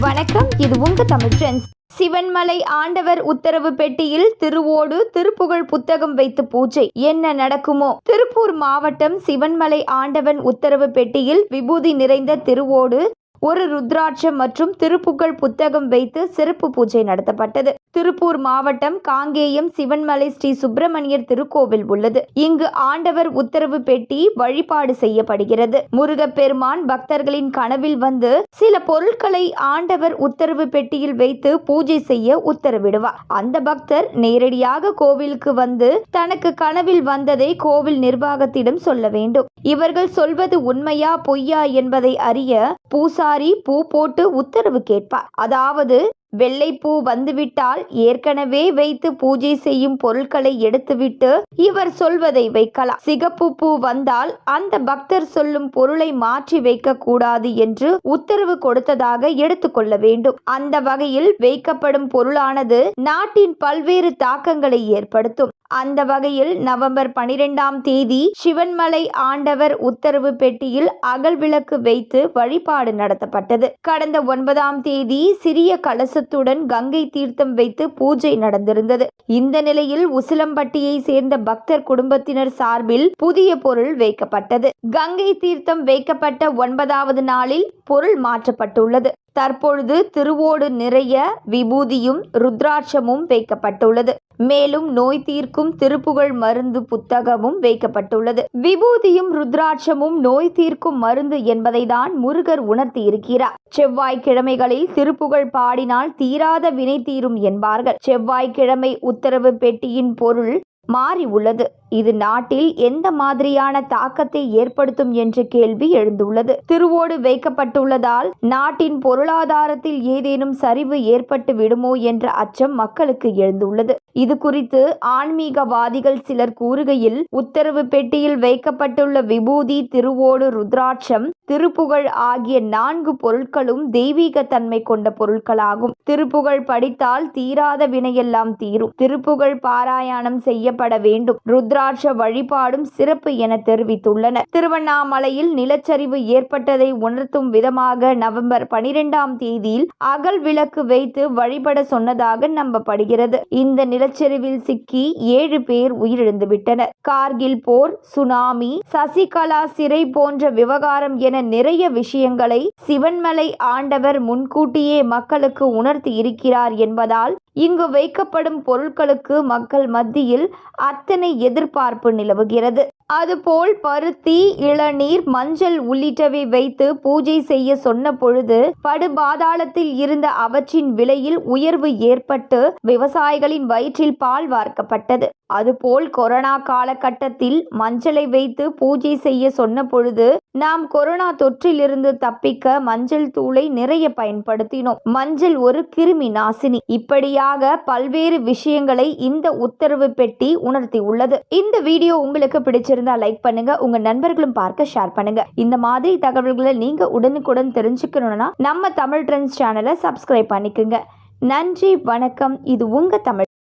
வணக்கம். இது உங்க தமிழ் ட்ரெண்ட்ஸ் சிவன்மலை ஆண்டவர் உத்தரவு பெட்டியில் திருவோடு திருப்புகழ் புத்தகம் வைத்து பூஜை. என்ன நடக்குமோ? திருப்பூர் மாவட்டம் சிவன்மலை ஆண்டவன் உத்தரவு பெட்டியில் விபூதி நிறைந்த திருவோடு ஒரு ருத்ராட்சம் மற்றும் திருப்புகழ் புத்தகம் வைத்து சிறப்பு பூஜை நடத்தப்பட்டது. திருப்பூர் மாவட்டம் காங்கேயம் சிவன்மலை ஸ்ரீ சுப்பிரமணியர் திருக்கோவில் உள்ளது. இங்கு ஆண்டவர் உத்தரவு பெட்டி வழிபாடு செய்யப்படுகிறது. முருகப்பெருமான் பக்தர்களின் கனவில் வந்து சில பொருட்களை ஆண்டவர் உத்தரவு பெட்டியில் வைத்து பூஜை செய்ய உத்தரவிடுவார். அந்த பக்தர் நேரடியாக கோவிலுக்கு வந்து தனக்கு கனவில் வந்ததை கோவில் நிர்வாகத்திடம் சொல்ல வேண்டும். இவர்கள் சொல்வது உண்மையா பொய்யா என்பதை அறிய பூசாரி பூ போட்டு உத்தரவு கேட்பார். அதாவது வெள்ளைப்பூ வந்துவிட்டால் ஏற்கனவே வைத்து பூஜை செய்யும் பொருட்களை எடுத்துவிட்டு இவர் சொல்வதை வைக்கலாம். சிகப்பு பூ வந்தால் அந்த பக்தர் சொல்லும் பொருளை மாற்றி வைக்க கூடாது என்று உத்தரவு கொடுத்ததாக எடுத்துக்கொள்ள வேண்டும். அந்த வகையில் வைக்கப்படும் பொருளானது நாட்டின் பல்வேறு தாக்கங்களை ஏற்படுத்தும். அந்த வகையில் நவம்பர் பனிரெண்டாம் தேதி சிவன்மலை ஆண்டவர் உத்தரவு பெட்டியில் அகல் விளக்கு வைத்து வழிபாடு நடத்தப்பட்டது. கடந்த ஒன்பதாம் தேதி சிறிய கலசத்துடன் கங்கை தீர்த்தம் வைத்து பூஜை நடந்திருந்தது. இந்த நிலையில் உசிலம்பட்டியை சேர்ந்த பக்தர் குடும்பத்தினர் சார்பில் புதிய பொருள் வைக்கப்பட்டது. கங்கை தீர்த்தம் வைக்கப்பட்ட ஒன்பதாவது நாளில் பொருள் மாற்றப்பட்டுள்ளது. தற்பொழுது திருவோடு நிறைய விபூதியும் ருத்ராட்சமும் வைக்கப்பட்டுள்ளது. மேலும் நோய் தீர்க்கும் திருப்புகழ் மருந்து புத்தகமும் வைக்கப்பட்டுள்ளது. விபூதியும் ருத்ராட்சமும் நோய் தீர்க்கும் மருந்து என்பதை தான் முருகர் உணர்த்தி இருக்கிறார் செவ்வாய்க்கிழமைகளில் திருப்புகழ் பாடினால் தீராத வினை தீரும் என்பார்கள். செவ்வாய்க்கிழமை உத்தரவு பெட்டியின் பொருள் மாறி உள்ளது இது நாட்டில் எந்த மாதிரியான தாக்கத்தை ஏற்படுத்தும் என்ற கேள்வி எழுந்துள்ளது. திருவோடு வைக்கப்பட்டுள்ளதால் நாட்டின் பொருளாதாரத்தில் ஏதேனும் சரிவு ஏற்பட்டு விடுமோ என்ற அச்சம் மக்களுக்கு எழுந்துள்ளது. இது குறித்து ஆன்மீகவாதிகள் சிலர் கூறுகையில் உத்தரவு பெட்டியில் வைக்கப்பட்டுள்ள விபூதி திருவோடு ருத்ராட்சம் திருப்புகழ் ஆகிய நான்கு பொருட்களும் தெய்வீக தன்மை கொண்ட பொருட்களாகும். திருப்புகழ் படித்தால் தீராத வினையெல்லாம் தீரும். திருப்புகழ் பாராயணம் செய்யப்பட வேண்டும். ருத்ரா ருத்ராட்ச வழிபாடும் சிறப்பு என தெரிவித்துள்ளனர். திருவண்ணாமலையில் நிலச்சரிவு ஏற்பட்டதை உணர்த்தும் விதமாக நவம்பர் பனிரெண்டாம் தேதியில் அகல் விளக்கு வைத்து வழிபட சொன்னதாக நம்பப்படுகிறது. இந்த நிலச்சரிவில் சிக்கி ஏழு பேர் உயிரிழந்து விட்டனர் கார்கில் போர் சுனாமி சசிகலா சிறை போன்ற விவகாரம் என நிறைய விஷயங்களை சிவன்மலை ஆண்டவர் முன்கூட்டியே மக்களுக்கு உணர்த்தி இருக்கிறார் என்பதால் இங்கு வைக்கப்படும் பொருட்களுக்கு மக்கள் மத்தியில் அத்தனை எதிர்பார்ப்பு நிலவுகிறது. அதுபோல் பருத்தி இளநீர் மஞ்சள் உள்ளிட்டவை வைத்து பூஜை செய்ய சொன்ன பொழுது படுபாதாளத்தில் இருந்த அவற்றின் விலையில் உயர்வு ஏற்பட்டு விவசாயிகளின் வயிற்றில் பால் வார்க்கப்பட்டது. அதுபோல் கொரோனா காலகட்டத்தில் மஞ்சளை வைத்து பூஜை செய்ய சொன்ன பொழுது நாம் கொரோனா தொற்றிலிருந்து தப்பிக்க மஞ்சள் தூளை நிறைய பயன்படுத்தினோம். மஞ்சள் ஒரு கிருமி நாசினி. இப்படியாக பல்வேறு விஷயங்களை இந்த உத்தரவு பெட்டி உணர்த்தி உள்ளது. இந்த வீடியோ உங்களுக்கு பிடிச்சிருந்தா லைக் பண்ணுங்க உங்க நண்பர்களும் பார்க்க ஷேர் பண்ணுங்க. இந்த மாதிரி தகவல்களை நீங்க உடனுக்குடன் தெரிஞ்சுக்கணும்னா நம்ம தமிழ் ட்ரெண்ட்ஸ் சேனலை சப்ஸ்கிரைப் பண்ணிக்கோங்க. நன்றி வணக்கம். இது உங்க தமிழ்